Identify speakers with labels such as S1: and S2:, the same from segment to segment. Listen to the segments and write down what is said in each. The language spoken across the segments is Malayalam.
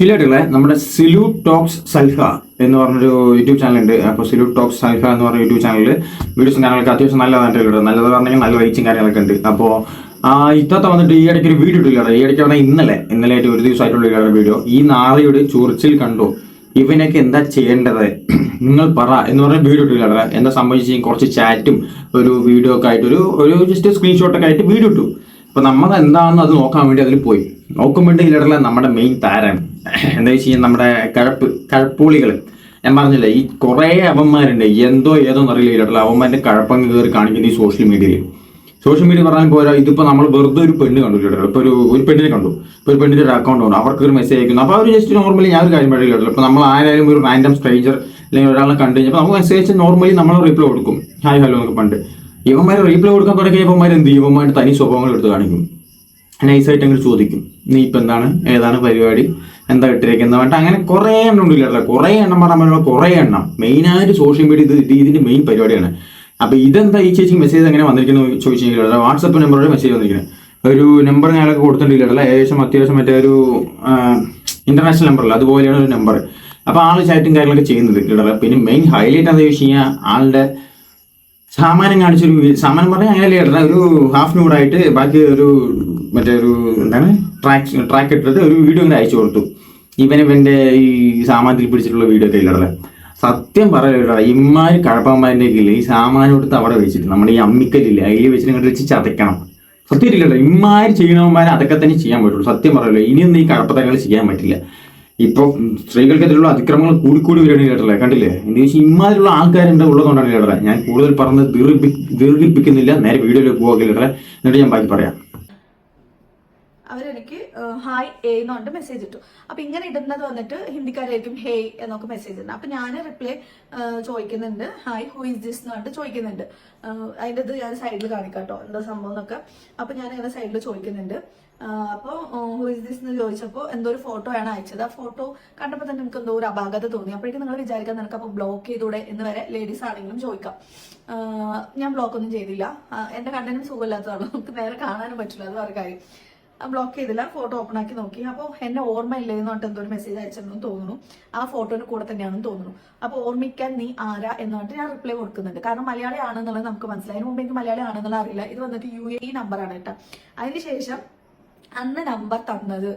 S1: ഹിലേറ്റുകളെ നമ്മുടെ സിലു ടോക്സ് സൽഹ എന്ന് പറഞ്ഞൊരു യൂട്യൂബ് ചാനലുണ്ട്. അപ്പോൾ സിലു ടോക്സ് സൽഹ എന്ന് പറഞ്ഞ യൂട്യൂബ് ചാനലിൽ വീഡിയോസും കാര്യങ്ങളൊക്കെ അത്യാവശ്യം നല്ല കണ്ടിട്ടുണ്ട് നല്ലത് പറഞ്ഞെങ്കിൽ നല്ല റീച്ചും കാര്യങ്ങളൊക്കെ ഉണ്ട്. അപ്പോൾ ഇത്തത്തെ വന്നിട്ട് ഈ ഇടയ്ക്ക് ഒരു വീഡിയോ ഇട്ടില്ല ഈ ഇടയ്ക്ക് പറഞ്ഞാൽ ഇന്നലെ ഇന്നലെ ആയിട്ട് ഒരു ദിവസമായിട്ടുള്ള വീഡിയോ ഈ നാളെയുടെ ചൊറിച്ചിൽ കണ്ടു? ഇവനൊക്കെ എന്താ ചെയ്യേണ്ടത്? നിങ്ങൾ പറ എന്ന് പറഞ്ഞ വീഡിയോ ഇട്ടില്ല എന്താ സംഭവിച്ചു കുറച്ച് ചാറ്റും ഒരു വീഡിയോ ഒക്കെ ആയിട്ട് ഒരു ഒരു ജസ്റ്റ് സ്ക്രീൻഷോട്ടൊക്കെ ആയിട്ട് വീഡിയോ ഇട്ടു. അപ്പൊ നമ്മൾ എന്താണെന്ന് അത് നോക്കാൻ വേണ്ടി അതിൽ പോയി. നോക്കുമ്പോഴേ ഇതിലുള്ള നമ്മുടെ മെയിൻ താരം എന്താ വെച്ച് കഴിഞ്ഞാൽ നമ്മുടെ കഴപ്പ് കഴപ്പൂളികൾ ഞാൻ പറഞ്ഞില്ലേ ഈ കുറേ അവന്മാരുണ്ട്. എന്തോ ഏതോ എന്നറിയില്ല ഇതിലുള്ള അവന്മാരുടെ കഴപ്പങ്ങ് കയറി കാണിക്കുന്ന ഈ സോഷ്യൽ മീഡിയയിൽ സോഷ്യൽ മീഡിയ പറഞ്ഞാൽ പോരാ ഇതിപ്പോ നമ്മൾ വെറുതെ ഒരു പെണ്ണ് കണ്ടു കേട്ടോ ഇപ്പൊ ഒരു ഒരു പെണ്ണിനെ കണ്ടു. ഇപ്പൊ ഒരു പെണ്ണിന്റെ ഒരു അക്കൗണ്ട് ഉണ്ട് അവർക്ക് ഒരു മെസ്സേജ് അയക്കുന്നു. അപ്പോൾ അവർ ജസ്റ്റ് നോർമലി ഞാൻ ഒരു കാര്യം പറയില്ല കേട്ടോ ഇപ്പൊ നമ്മൾ ആരായാലും ഒരു റാൻഡം സ്ട്രേഞ്ചർ അല്ലെങ്കിൽ ഒരാളെ കണ്ടു കഴിഞ്ഞപ്പോൾ നമുക്ക് മെസ്സേജ് നോർമലി നമ്മൾ റിപ്ലൈ കൊടുക്കും. ഹായ് ഹലോ എന്നൊക്കെ പണ്ട് ഇവന്മാർ റീപ്ലൈ കൊടുക്കാൻ തുടങ്ങിയ ഇവന്മാർ എന്ത് ഇവന്മാരുടെ തനി സ്വഭാവങ്ങൾ എടുത്ത് കാണിക്കും. നൈസായിട്ട് ചോദിക്കും. നീ ഇപ്പം എന്താണ് ഏതാണ് പരിപാടി? എന്താ ഇട്ടിരിക്കുന്നത് വേണ്ട അങ്ങനെ കുറേ എണ്ണം ഉണ്ടല്ലോ കുറേ എണ്ണം പറഞ്ഞാൽ കുറേ എണ്ണം. മെയിനായിട്ട് സോഷ്യൽ മീഡിയ ഇത് ഇതിന്റെ മെയിൻ പരിപാടിയാണ്. അപ്പോൾ ഇതെന്താ ഈ ചേച്ചി മെസ്സേജ് എങ്ങനെ വന്നിരിക്കുന്നത് ചോദിച്ചു കഴിഞ്ഞാൽ വാട്സപ്പ് നമ്പറോടെ മെസ്സേജ് വന്നിരിക്കുന്നത് ഒരു നമ്പർ ഞാനൊക്കെ കൊടുത്തിട്ടില്ല ഏകദേശം അത്യാവശ്യം മറ്റേ ഒരു ഇന്റർനാഷണൽ നമ്പറല്ല അതുപോലെയാണ് ഒരു നമ്പർ അപ്പോൾ ആൾ ചാറ്റും കാര്യങ്ങളൊക്കെ ചെയ്യുന്നത് പിന്നെ മെയിൻ ഹൈലൈറ്റ് എന്താ ചോദിച്ചു കഴിഞ്ഞാൽ ആളുടെ സാമാനം കാണിച്ചൊരു സാമാനം പറഞ്ഞാൽ അങ്ങനെയല്ലേ ഒരു ഹാഫ് ന്യൂഡായിട്ട് ബാക്കി ഒരു മറ്റേ ഒരു എന്താണ്? ട്രാക്ക് ട്രാക്ക് ഇട്ടിട്ട് ഒരു വീഡിയോ ഇങ്ങനെ അയച്ചു കൊടുത്തു. ഇവൻ ഇവന്റെ ഈ സാമാനത്തിൽ പിടിച്ചിട്ടുള്ള വീഡിയോ ഒക്കെ ഇല്ലടല്ലേ സത്യം പറയലടാ ഇമ്മാര് കഴപ്പന്മാരുടെ കീഴിൽ ഈ സാമാനം എടുത്ത് അവിടെ വെച്ചിട്ട് നമ്മുടെ ഈ അമ്മിക്കല്ലേ അതിൽ വെച്ചിട്ട് ഇങ്ങോട്ട് വെച്ച് ചതയ്ക്കണം. സത്യം ഇല്ലല്ലോ ഇമ്മാര് ചെയ്യണവന്മാർ അതൊക്കെ തന്നെ ചെയ്യാൻ പറ്റുള്ളൂ. സത്യം പറയല്ലോ ഇനിയൊന്നും ഈ കഴപ്പത്തങ്ങൾ ചെയ്യാൻ പറ്റില്ല. ഇപ്പൊ സ്ത്രീകൾക്കെതിരെയുള്ള അതിക്രമങ്ങൾ കൂടിക്കൂടി വരികയാണ് കേട്ടല്ലേ കണ്ടില്ലേ? എന്താ വെച്ചാൽ ഇമാതിരിയുള്ള ആൾക്കാരുണ്ട് ഉള്ളതുകൊണ്ടാണ് കേട്ടത് ഞാൻ കൂടുതൽ പറഞ്ഞ് ദീർഘിപ്പി ദീർഘിപ്പിക്കുന്നില്ല. നേരെ വീഡിയോയിൽ പോകാൻ കേട്ടത് എന്നിട്ട് ഞാൻ ബാക്കി പറയാം.
S2: അവരെനിക്ക് ഹായ് എ എന്നുകൊണ്ട് മെസ്സേജ് ഇട്ടു. അപ്പൊ ഇങ്ങനെ ഇടുന്നത് വന്നിട്ട് ഹിന്ദിക്കാരായിരിക്കും ഹേയ് എന്നൊക്കെ മെസ്സേജ് ഇടുന്നത് അപ്പൊ ഞാൻ റിപ്ലൈ ചോദിക്കുന്നുണ്ട്. ഹായ് ഹു ഇസ് ദിസ് എന്ന് പറഞ്ഞിട്ട് ചോദിക്കുന്നുണ്ട് അതിന്റെ ഇത് ഞാൻ സൈഡിൽ കാണിക്കാട്ടോ എന്താ സംഭവം എന്നൊക്കെ അപ്പൊ ഞാൻ ഇങ്ങനെ സൈഡിൽ ചോദിക്കുന്നുണ്ട്. അപ്പോൾ ഹു ഇസ് ദിസ് എന്ന് ചോദിച്ചപ്പോൾ എന്തോ ഒരു ഫോട്ടോ ആണ് അയച്ചത്. ആ ഫോട്ടോ കണ്ടപ്പോൾ തന്നെ നമുക്ക് എന്തോ ഒരു അപാകത തോന്നി. അപ്പോഴേക്കും നിങ്ങൾ വിചാരിക്കാൻ നിനക്ക് അപ്പോൾ ബ്ലോക്ക് ചെയ്തൂടെ എന്ന് വരെ ലേഡീസ് ആണെങ്കിലും ചോദിക്കാം. ഞാൻ ബ്ലോക്ക് ഒന്നും ചെയ്തില്ല. എന്റെ കണ്ടന്റും സുഖമില്ലാത്തതാണ്. നമുക്ക് നേരെ കാണാനും പറ്റില്ല. അത് വേറെ കാര്യം. ബ്ലോക്ക് ചെയ്തില്ല. ഫോട്ടോ ഓപ്പൺ ആക്കി നോക്കി. അപ്പോൾ എന്നെ ഓർമ്മയില്ലേ എന്ന് പറഞ്ഞിട്ട് എന്തോ ഒരു മെസ്സേജ് അയച്ചെന്നും തോന്നുന്നു. ആ ഫോട്ടോയുടെ കൂടെ തന്നെയാണെന്ന് തോന്നുന്നു. അപ്പോൾ ഓർമ്മിക്കാൻ നീ ആരാ എന്ന് പറഞ്ഞിട്ട് ഞാൻ റിപ്ലൈ കൊടുക്കുന്നുണ്ട്. കാരണം മലയാളി ആണെന്നുള്ളത് നമുക്ക് മനസ്സിലായി. അതിന് മുമ്പ് എനിക്ക് മലയാളി ആണെന്നുള്ളത് അറിയില്ല. ഇത് വന്നിട്ട് യു എ നമ്പറാണ് കേട്ടോ. അതിനുശേഷം അന്ന് നമ്പർ തന്നത്.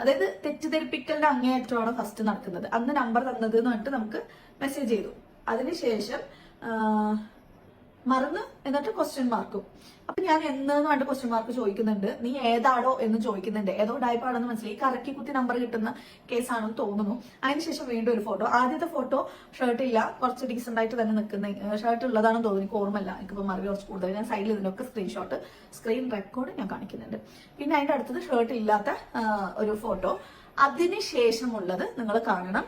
S2: അതായത് തെറ്റിദ്ധരിപ്പിക്കലിന്റെ അങ്ങേയറ്റമാണ് ഫസ്റ്റ് നടക്കുന്നത്. അന്ന് നമ്പർ തന്നത് എന്ന് പറഞ്ഞിട്ട് നമുക്ക് മെസ്സേജ് ചെയ്തു. അതിനുശേഷം മറന്ന് എന്നിട്ട് ക്വസ്റ്റ്യൻ മാർക്കും അപ്പൊ ഞാൻ എന്ന് പറഞ്ഞ ക്വസ്റ്റ്യൻ മാർക്ക് ചോദിക്കുന്നുണ്ട്. നീ ഏതാടോ എന്ന് ചോദിക്കുന്നുണ്ട്. ഏതോ ഡയപ്പാണെന്ന് മനസ്സിലായി? കറക്കി കുത്തി നമ്പർ കിട്ടുന്ന കേസാണെന്ന് തോന്നുന്നു. അതിനുശേഷം വീണ്ടും ഒരു ഫോട്ടോ ആദ്യത്തെ ഫോട്ടോ ഷർട്ട് ഇല്ല. കുറച്ച് ഡീസെന്റ് ആയിട്ട് തന്നെ നിൽക്കുന്ന ഷർട്ട് ഉള്ളതാണെന്ന് തോന്നുന്നു. എനിക്ക് ഓർമ്മയില്ല. എനിക്കിപ്പോൾ മറുപടി കുറച്ച് കൂടുതൽ. ഞാൻ സൈഡിൽ ഇതിനൊക്കെ സ്ക്രീൻഷോട്ട് സ്ക്രീൻ റെക്കോർഡ് ഞാൻ കാണിക്കുന്നുണ്ട്. പിന്നെ അതിന്റെ അടുത്തത് ഷർട്ട് ഇല്ലാത്ത ഒരു ഫോട്ടോ അതിനുശേഷമുള്ളത് നിങ്ങൾ കാണണം.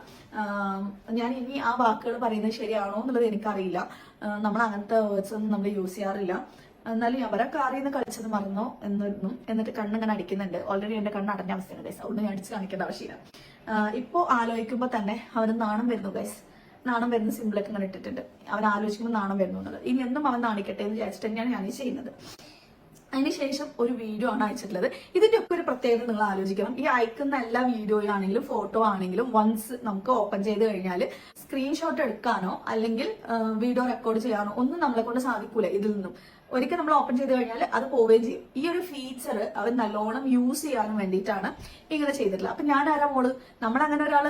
S2: ഞാൻ ഇനി ആ വാക്കുകൾ പറയുന്നത് ശരിയാണോ എന്നുള്ളത് എനിക്കറിയില്ല. നമ്മൾ അങ്ങനത്തെ വേർഡ്സ് ഒന്നും നമ്മൾ യൂസ് ചെയ്യാറില്ല. എന്നാലും ഞാൻ പറയാം കാറിൽ നിന്ന് കളിച്ചത് മറന്നോ എന്നിരുന്നു എന്നിട്ട് കണ്ണിങ്ങനെ അടിക്കുന്നുണ്ട്. ഓൾറെഡി എന്റെ കണ്ണ് അടഞ്ഞ അവസ്ഥയാണ് ഗൈസ് അതുകൊണ്ട് ഞാൻ അടിച്ച് കാണിക്കേണ്ട ആവശ്യമില്ല. ഇപ്പോൾ ഇപ്പോ ആലോചിക്കുമ്പോൾ തന്നെ അവന് നാണം വരുന്നു ഗൈസ് നാണം വരുന്ന സിമ്പിളൊക്കെ ഇങ്ങനെ ഇട്ടിട്ടുണ്ട്. അവൻ ആലോചിക്കുമ്പോൾ നാണം വരുന്നു എന്നുള്ളത് ഇനി എന്നും അവൻ നാണിക്കട്ടെ എന്ന് വിചാരിച്ചിട്ട് തന്നെയാണ് ഞാൻ ചെയ്യുന്നത്. അതിനുശേഷം ഒരു വീഡിയോ ആണ് അയച്ചിട്ടുള്ളത്. ഇതിന്റെ ഒക്കെ ഒരു പ്രത്യേകത നിങ്ങൾ ആലോചിക്കണം. ഈ അയക്കുന്ന എല്ലാ വീഡിയോ ആണെങ്കിലും ഫോട്ടോ ആണെങ്കിലും വൺസ് നമുക്ക് ഓപ്പൺ ചെയ്ത് കഴിഞ്ഞാൽ സ്ക്രീൻഷോട്ട് എടുക്കാനോ അല്ലെങ്കിൽ വീഡിയോ റെക്കോർഡ് ചെയ്യാനോ ഒന്നും നമ്മളെ കൊണ്ട് സാധിക്കൂല ഇതിൽ നിന്നും. ഒരിക്കൽ നമ്മൾ ഓപ്പൺ ചെയ്ത് കഴിഞ്ഞാൽ അത് പോവുകയും ചെയ്യും. ഈ ഒരു ഫീച്ചർ അവർ നല്ലോണം യൂസ് ചെയ്യാനും വേണ്ടിയിട്ടാണ് ഇങ്ങനെ ചെയ്തിട്ടുള്ളത്. അപ്പൊ ഞാൻ ആരാ മോൾ? നമ്മൾ അങ്ങനെ ഒരാൾ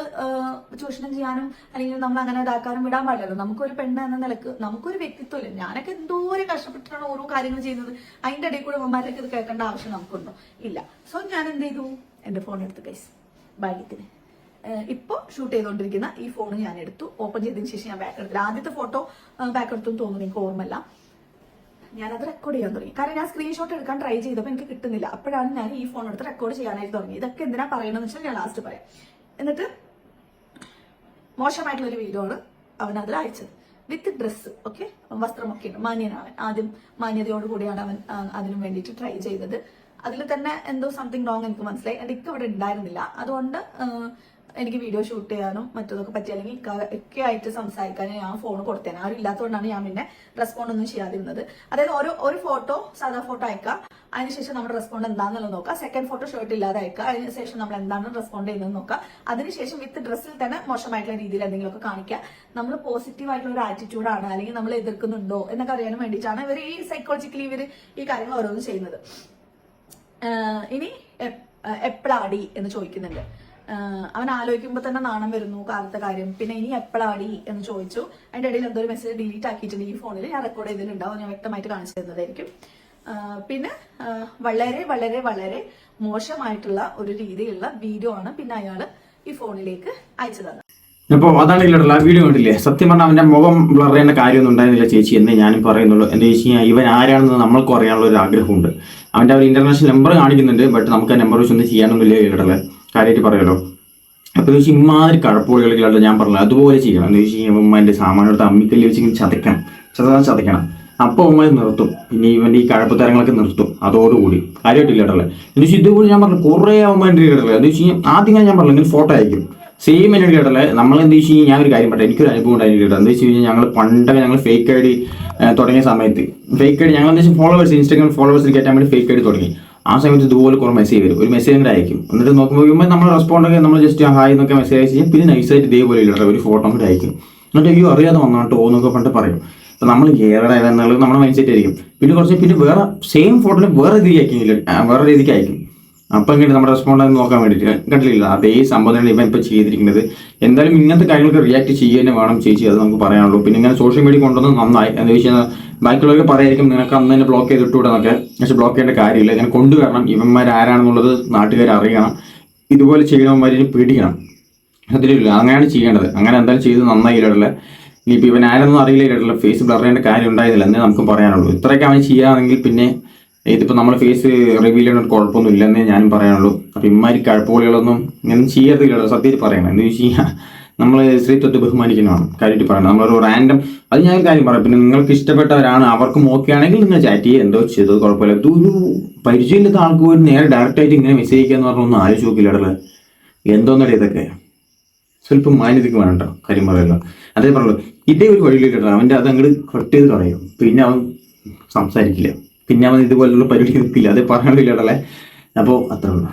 S2: ചൂഷണം ചെയ്യാനും അല്ലെങ്കിൽ നമ്മൾ അങ്ങനെ ഇതാക്കാനും വിടാൻ പാടില്ലല്ലോ. നമുക്കൊരു പെണ്ണ് എന്ന നിലയ്ക്ക് നമുക്കൊരു വ്യക്തിത്വമില്ല. ഞാനൊക്കെ എന്തോരം കഷ്ടപ്പെട്ടിട്ടാണ് ഓരോ കാര്യങ്ങൾ ചെയ്യുന്നത്. അതിന്റെ ഇടയിൽ കൂടെ അമ്മമാരൊക്കെ ഇത് കേൾക്കേണ്ട ആവശ്യം നമുക്കുണ്ടോ? ഇല്ല. സോ ഞാൻ എന്ത് ചെയ്തു? എന്റെ ഫോൺ എടുത്ത് കൈസ് ഭാഗ്യത്തിന്. ഇപ്പോൾ ഷൂട്ട് ചെയ്തുകൊണ്ടിരിക്കുന്ന ഈ ഫോൺ ഞാൻ എടുത്തു ഓപ്പൺ ചെയ്തതിന് ശേഷം ഞാൻ ബാക്ക് എടുത്തില്ല ആദ്യത്തെ ഫോട്ടോ ബാക്ക് എടുത്തു തോന്നുന്നു എനിക്ക് ഓർമ്മയില്ല. ഞാനത് റെക്കോർഡ് ചെയ്യാൻ തുടങ്ങി. കാരണം ഞാൻ സ്ക്രീൻഷോട്ട് എടുക്കാൻ ട്രൈ ചെയ്തപ്പോൾ എനിക്ക് കിട്ടുന്നില്ല. അപ്പോഴാണ് ഞാൻ ഈ ഫോൺ എടുത്ത് റെക്കോർഡ് ചെയ്യാനായിട്ട് തുടങ്ങി ഇതൊക്കെ എന്തിനാ പറയണമെന്ന് വെച്ചാൽ ഞാൻ ലാസ്റ്റ് പറയാം. എന്നിട്ട് മോശമായിട്ടുള്ള ഒരു വീഡിയോ ആണ് അവൻ അതിൽ അയച്ചത്. വിത്ത് ഡ്രസ്സ് ഓക്കെ വസ്ത്രമൊക്കെ ഉണ്ട്. മാന്യനാണ് ആദ്യം മാന്യതയോട് കൂടിയാണ് അവൻ അതിനു വേണ്ടിയിട്ട് ട്രൈ ചെയ്തത്. അതിൽ തന്നെ എന്തോ സംതിങ് റോങ് എനിക്ക് മനസ്സിലായി. അത് ഇവിടെ ഉണ്ടായിരുന്നില്ല. അതുകൊണ്ട് എനിക്ക് വീഡിയോ ഷൂട്ട് ചെയ്യാനും മറ്റതൊക്കെ പറ്റി അല്ലെങ്കിൽ ഒക്കെ ആയിട്ട് സംസാരിക്കാനും ഞാൻ ഫോൺ കൊടുത്തേനെ. ആരും ഇല്ലാത്തതുകൊണ്ടാണ് ഞാൻ പിന്നെ റെസ്പോണ്ട് ഒന്നും ചെയ്യാതിരുന്നത്. അതായത് ഓരോ ഒരു ഫോട്ടോ സാധാ ഫോട്ടോ അയക്കാം. അതിനുശേഷം നമ്മുടെ റെസ്പോണ്ട് എന്താണെന്നുള്ളത് നോക്കാം. സെക്കൻഡ് ഫോട്ടോ ഷർട്ട് ഇല്ലാതെ അയക്കാം. അതിനുശേഷം നമ്മൾ എന്താണ് റെസ്പോണ്ട് ചെയ്യുന്നത് നോക്കാം. അതിനുശേഷം വിത്ത് ഡ്രസ്സിൽ തന്നെ മോശമായിട്ടുള്ള രീതിയിൽ എന്തെങ്കിലുമൊക്കെ കാണിക്കുക നമ്മൾ പോസിറ്റീവ് ആയിട്ടുള്ള ഒരു ആറ്റിറ്റ്യൂഡാണ് അല്ലെങ്കിൽ നമ്മൾ എതിർക്കുന്നുണ്ടോ എന്നൊക്കെ അറിയാനും വേണ്ടിയിട്ടാണ് ഇവർ ഈ സൈക്കോളജിക്കലി ഇവർ ഈ കാര്യങ്ങൾ ഓരോന്നും ചെയ്യുന്നത്. ഇനി എപ്പോഴാടി എന്ന് ചോദിക്കുന്നുണ്ട്. അവൻ ആലോചിക്കുമ്പോൾ തന്നെ നാണം വരുന്നു കാലത്തെ കാര്യം. പിന്നെ ഇനി എപ്പോഴാടി എന്ന് ചോദിച്ചു. അതിന്റെ ഇടയിൽ എന്തോ ഒരു മെസ്സേജ് ഡിലീറ്റ് ആക്കിയിട്ടുണ്ട് ഈ ഫോണിൽ ഞാൻ റെക്കോർഡ് ചെയ്തിട്ടുണ്ടാവും ഞാൻ വ്യക്തമായിട്ട് കാണിച്ചു തരുന്നതായിരിക്കും. പിന്നെ വളരെ വളരെ വളരെ മോശമായിട്ടുള്ള ഒരു രീതിയിലുള്ള വീഡിയോ ആണ് പിന്നെ അയാൾ ഈ ഫോണിലേക്ക് അയച്ചു തന്നത്.
S1: ഇപ്പോൾ അതാണ് ഇതിലുള്ള വീഡിയോ കണ്ടില്ലേ? സത്യം പറഞ്ഞാൽ അവന്റെ മുഖം ബ്ലർ ചെയ്യേണ്ട കാര്യമൊന്നും ഉണ്ടായിരുന്നില്ല ചേച്ചി എന്ന് ഞാനും പറയുന്നുള്ളൂ. എന്താ ചേച്ചി ഇവൻ ആരാണെന്ന് നമ്മൾക്കും അറിയാനുള്ള ഒരു ആഗ്രഹമുണ്ട്. അവന്റെ ഒരു ഇന്റർനാഷണൽ നമ്പർ കാണിക്കുന്നുണ്ട്. ബട്ട് നമുക്ക് ആ നമ്പർ വെച്ച് ഒന്നും ചെയ്യാനൊന്നുമില്ല ഇടല്ലേ കാര്യമായിട്ട് പറയുമല്ലോ. അപ്പോൾ ചോദിച്ചാൽ ഇമാതിരി കഴപ്പുകളികളായിട്ട് ഞാൻ പറഞ്ഞത്. അതുപോലെ ചെയ്യണം. എന്ന് ചോദിച്ചാൽ കഴിഞ്ഞാൽ സാമാനം എടുത്ത് അമ്മിക്കല്ല് വെച്ച് ഇങ്ങനെ ചതയ്ക്കണം. ചതക്കാൻ ചതയ്ക്കണം. അപ്പോൾ ഉമ്മ നിർത്തും. പിന്നെ ഇവന്റെ ഈ കഴപ്പ് തരങ്ങളൊക്കെ നിർത്തും. അതോടുകൂടി. കാര്യമായിട്ടില്ല ഇടല്ലേ എന്ന് വെച്ചാൽ ഇതുപോലെ ഞാൻ പറഞ്ഞു കുറേ ഉമ്മ എന്റെ എന്ന് വെച്ച് ആദ്യം ഞാൻ പറഞ്ഞു ഇങ്ങനെ ഫോട്ടോ അയക്കും. സെയിം എന്നോട് കേട്ടല്ലേ നമ്മൾ എന്ത് വെച്ച് കഴിഞ്ഞാൽ ഞാൻ ഒരു കാര്യം പറയാം എനിക്കൊരു അനുഭവം ഉണ്ടായിരുന്നു കേട്ടോ. എന്താ വെച്ച് കഴിഞ്ഞാൽ ഞങ്ങൾ പണ്ടൊക്കെ ഞങ്ങൾ ഫേക്ക് ഐ ഡി തുടങ്ങിയ സമയത്ത്. ഫേക്ക് ഐ ഡി ഞങ്ങൾ എന്താ വെച്ചാൽ ഫോളോവേഴ്സ് ഇൻസ്റ്റാഗ്രാം ഫോളോവേഴ്സിൽ കയറ്റാൻ വേണ്ടി ഫേക്ക് ഐ ഡി തുടങ്ങി. ആ സമയത്ത് ഇതുപോലെ കുറേ മെസ്സേജ് വരും. ഒരു മെസ്സേജ് കൂടെ അയക്കും. എന്നിട്ട് നോക്കുമ്പോൾ നമ്മൾ റെസ്പോണ്ട് ഒക്കെ നമ്മൾ ജസ്റ്റ് ഹായ് എന്നൊക്കെ മെസ്സേജ് അയച്ച് കഴിഞ്ഞാൽ പിന്നെ നൈസായിട്ട് ഇതേപോലെ ഇല്ല ഒരു ഫോട്ടോ കൂടെ അയക്കും. എന്നിട്ട് അയ്യോ അറിയാതെ വന്നോട്ടോ എന്നൊക്കെ പണ്ട് പറയും. അപ്പം നമ്മൾ ഏറെ എന്നുള്ളത് നമ്മുടെ മൈൻഡ് സെറ്റ് ആയിരിക്കും. പിന്നെ കുറച്ച് പിന്നെ വേറെ സെയിം ഫോട്ടോയിൽ വേറെ രീതിക്ക് അയക്കും വേറെ രീതിക്ക് അയക്കും. അപ്പം ഇങ്ങനെ നമ്മുടെ റെസ്പോണ്ട് നോക്കാൻ വേണ്ടിയിട്ട് കണ്ടില്ല? അതേ സംഭവം ഇവൻ ഇപ്പോൾ ചെയ്തിരിക്കുന്നത്. എന്തായാലും ഇങ്ങനത്തെ കാര്യങ്ങൾക്ക് റിയാക്ട് ചെയ്യുക തന്നെ വേണം ചേച്ചി അത് നമുക്ക് പറയാനുള്ളൂ. പിന്നെ ഇങ്ങനെ സോഷ്യൽ മീഡിയ കൊണ്ടുവന്ന് നന്നായി. എന്താ വെച്ചാൽ ബാക്കിയുള്ളവർക്ക് പറയായിരിക്കും നിനക്ക് അന്ന് തന്നെ ബ്ലോക്ക് ചെയ്തിട്ടൂടെന്നൊക്കെ. പക്ഷെ ബ്ലോക്ക് ചെയ്യേണ്ട കാര്യമില്ല. ഇങ്ങനെ കൊണ്ടുവരണം. ഇവന്മാർ ആരാണെന്നുള്ളത് നാട്ടുകാർ അറിയണം. ഇതുപോലെ ചെയ്യണവന്മാരിനെ പേടിക്കണം. അതിലില്ല അങ്ങനെയാണ് ചെയ്യേണ്ടത്. അങ്ങനെ എന്തായാലും ചെയ്ത് നന്നായി ഇടല്ലേ ഇനിയിപ്പോൾ ഇവൻ ആരെന്നും അറിയില്ല ഫേസ് ബ്ലർ ചെയ്യേണ്ട കാര്യം ഉണ്ടായിരുന്നില്ല. എന്നേ നമുക്ക് പറയാനുള്ളൂ. ഇത്രയൊക്കെ അവൻ ചെയ്യുകയാണെങ്കിൽ പിന്നെ ഇതിപ്പോൾ നമ്മൾ ഫേസ് റിവീൽ ചെയ്യുന്ന കുഴപ്പമൊന്നും ഇല്ലെന്നേ ഞാനും പറയാനുള്ളൂ. അപ്പോൾ ഇമ്മാതിരി കഴപ്പുകളികളൊന്നും ഇങ്ങനെ ചെയ്യത്തില്ലല്ലോ സത്യത്തിൽ പറയണം. എന്ന് വെച്ച് കഴിഞ്ഞാൽ നമ്മൾ സ്ത്രീത്വത്തെ ബഹുമാനിക്കുന്നതാണ്. കാര്യമായിട്ട് പറയണം. നമ്മളൊരു റാൻഡം അത് ഞാൻ കാര്യം പറയാം. പിന്നെ നിങ്ങൾക്ക് ഇഷ്ടപ്പെട്ടവരാണ് അവർക്കും ഓക്കെ ആണെങ്കിൽ നിങ്ങൾ ചാറ്റ് ചെയ്യുക എന്തോ ചെയ്തത് കുഴപ്പമില്ല. ഇതൊരു പരിചയമില്ലാത്ത ആൾക്ക് പോയി നേരെ ഡയറക്റ്റായിട്ട് ഇങ്ങനെ മെസ്സേജ് ചെയ്യുക എന്ന് പറഞ്ഞാൽ ഒന്നും ആലോചിച്ച് നോക്കില്ല എന്തോന്നടി ഇതൊക്കെ? സ്വല്പം മാന്യതയ്ക്ക് വേണം കാര്യം പറയല്ലോ അതേ പറയുള്ളൂ. ഇതേ ഒരു വഴിയിലിട്ടോ അവന്റെ അത് അങ്ങോട്ട് കട്ട് ചെയ്ത് കളയും. പിന്നെ അവൻ സംസാരിക്കില്ല. പിന്നെ അവൻ ഇതുപോലുള്ള പരിപാടി നിൽക്കില്ല അതേ പറയാനില്ല അപ്പോൾ അത്ര ഉള്ളൂ.